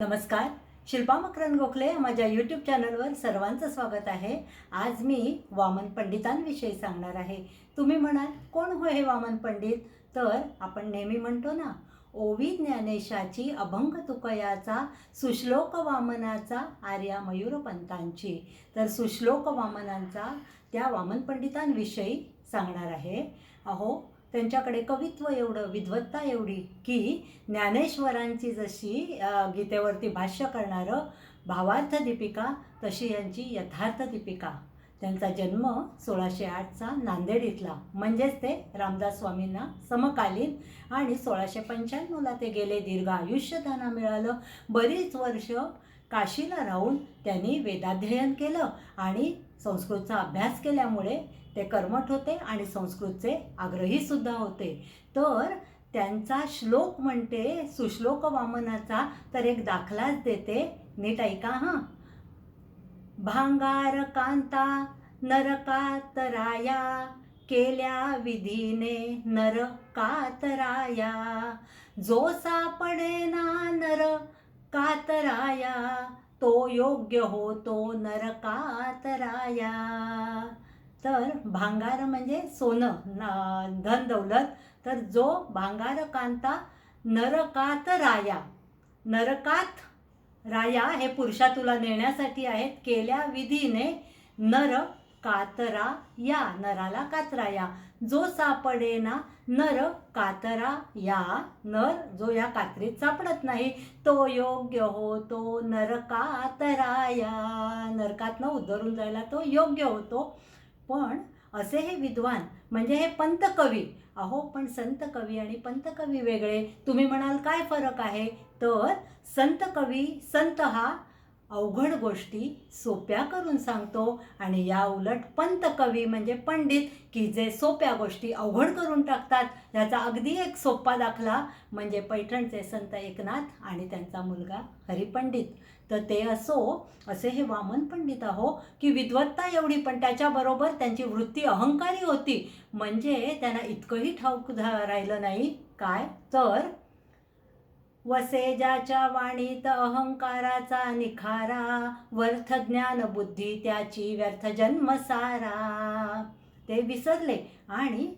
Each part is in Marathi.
नमस्कार शिल्पा मकरन गोखले माझ्या यूट्यूब चॅनलवर सर्वांचं स्वागत आहे. आज मी वामन पंडितांविषयी सांगणार आहे. तुम्ही म्हणाल कोण हो हे वामन पंडित? तर आपण नेहमी म्हणतो ना ओवी ज्ञानेशाची अभंग तुकयाचा सुश्लोक वामनाचा आर्या मयूरपंतांची तर सुश्लोक वामनांचा त्या वामन पंडितांविषयी सांगणार आहे. अहो त्यांच्याकडे कवित्व एवढं विद्वत्ता एवढी की ज्ञानेश्वरांची जशी गीतेवरती भाष्य करणारं भावार्थ दीपिका तशी यांची यथार्थ दीपिका. त्यांचा जन्म सोळाशे आठचा नांदेड इथला म्हणजेच ते रामदास स्वामींना समकालीन आणि सोळाशे पंच्याण्णवला ते गेले. दीर्घ आयुष्य त्यांना मिळालं. बरीच वर्ष काशीला राहून त्यांनी वेदाध्ययन केलं आणि संस्कृतचा अभ्यास केल्यामुळे ते कर्मठ होते आणि संस्कृतचे आग्रही सुद्धा होते. तर त्यांचा श्लोक म्हणते सुश्लोक वामनाचा तर एक दाखलाच देते. नीट ऐका हां. भांगार कांता नरकातराया केल्या विधीने नरकातराया. जो सापडे ना नर कातराया तो योग्य होतो नरकातराया. तर भांगार म्हणजे सोनं न- धन दौलत. तर जो भांगार कांता नरकात राया. नरकात राया हे पुरुषा तुला नेण्यासाठी आहेत. केल्या विधीने नर कातरा या नराला कातरा या जो सापडे ना नर कातरा या. नर जो या कात्रीत सापडत नाही. तो योग्य होतो नरकातराया नरकातनं उद्धरून जायला तो योग्य होतो. पण असे हे विद्वान म्हणजे हे पंत कवी अहो पण संत कवी आणि पंत कवी वेगळे. तुम्ही म्हणाल काय फरक आहे? तर संत कवी संत हा अवघड गोष्टी सोप्या करून सांगतो आणि या उलट पंत कवी म्हणजे पंडित की जे सोप्या गोष्टी अवघड करून टाकतात याचा अगदी एक सोपा दाखला म्हणजे पैठणचे संत एकनाथ आणि त्यांचा मुलगा हरिपंडित. तर ते असो असे हे वामन पंडित आहो की विद्वत्ता एवढी पण त्याच्याबरोबर त्यांची वृत्ती अहंकारी होती. म्हणजे त्यांना इतकंही ठाऊक झा- राहिलं नाही. काय? तर वसे ज्याच्या वाणीत अहंकाराचा निखारा वर्थ ज्ञान बुद्धी त्याची व्यर्थ जन्म सारा. ते विसरले आणि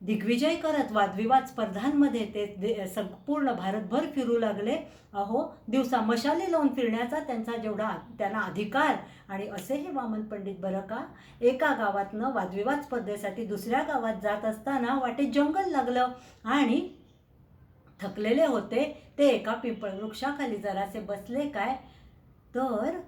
दिग्विजय करत वादविवाद स्पर्धांमध्ये ते दे- संपूर्ण भारतभर फिरू लागले. अहो दिवसा मशाली लावून फिरण्याचा त्यांचा जेवढा त्यांना अधिकार आणि असे हे वामन पंडित बरं का? एका गावातनं वादविवाद स्पर्धेसाठी दुसऱ्या गावात जात असताना वाटेत जंगल लागलं आणि थकलेले होते ते एका पिंपळ वृक्षाखाली जरासे बसले काय? तर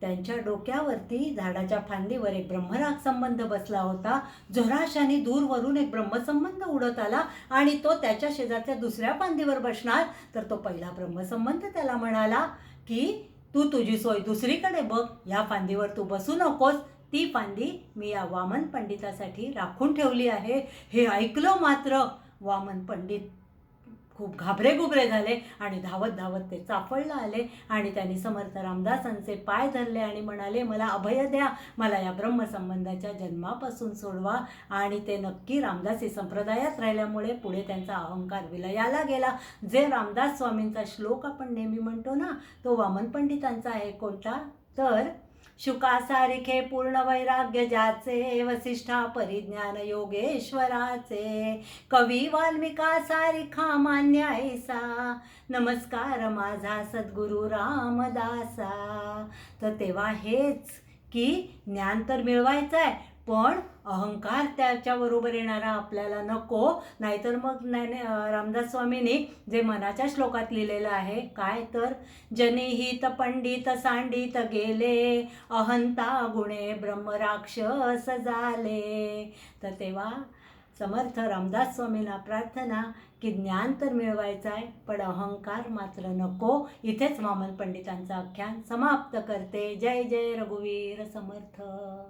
त्यांच्या डोक्यावरती झाडाच्या फांदीवर एक ब्रह्मराग संबंध बसला होता. झोराशाने दूरवरून एक ब्रह्मसंबंध उडत आला आणि तो त्याच्या शेजारच्या दुसऱ्या फांदीवर बसणार. तर तो पहिला ब्रह्मसंबंध त्याला म्हणाला की तू तुझी सोय दुसरीकडे बघ. या फांदीवर तू बसू नकोस. ती फांदी मी या वामन पंडितासाठी राखून ठेवली आहे. हे ऐकलं मात्र वामन पंडित खूप घाबरे घुबरे झाले आणि धावत धावत ते चाफळला आले आणि त्यांनी समर्थ रामदासांचे पाय धरले आणि म्हणाले मला अभय द्या मला या ब्रह्मसंबंधाच्या जन्मापासून सोडवा. आणि ते नक्की रामदासी संप्रदायात राहिल्यामुळे पुढे त्यांचा अहंकार विलयाला गेला. जे रामदास स्वामींचा श्लोक आपण नेहमी म्हणतो ना तो वामन पंडितांचा आहे कोणता? तर शुकासारिखे पूर्ण वैराग्य ज्याचे वसिष्ठा परिज्ञान योगेश्वराचे. कवी वाल्मिका सारिखा मान्य ऐसा. नमस्कार माझा सद्गुरु रामदासा. तर तेव्हा हेच की ज्ञान तर मिळवायचं आहे पण अहंकार त्याच्याबरोबर येणारा आपल्याला नको. नाहीतर मग ज्ञाने रामदास स्वामींनी जे मनाच्या श्लोकात लिहिलेलं आहे काय तर? जनिहित पंडित सांडित गेले अहंता गुणे ब्रह्मराक्षस झाले. तर तेव्हा समर्थ रामदास स्वामींना प्रार्थना की ज्ञान तर मिळवायचं आहे पण अहंकार मात्र नको. इथेच वामन पंडितांचं आख्यान समाप्त करते. जय जय रघुवीर समर्थ.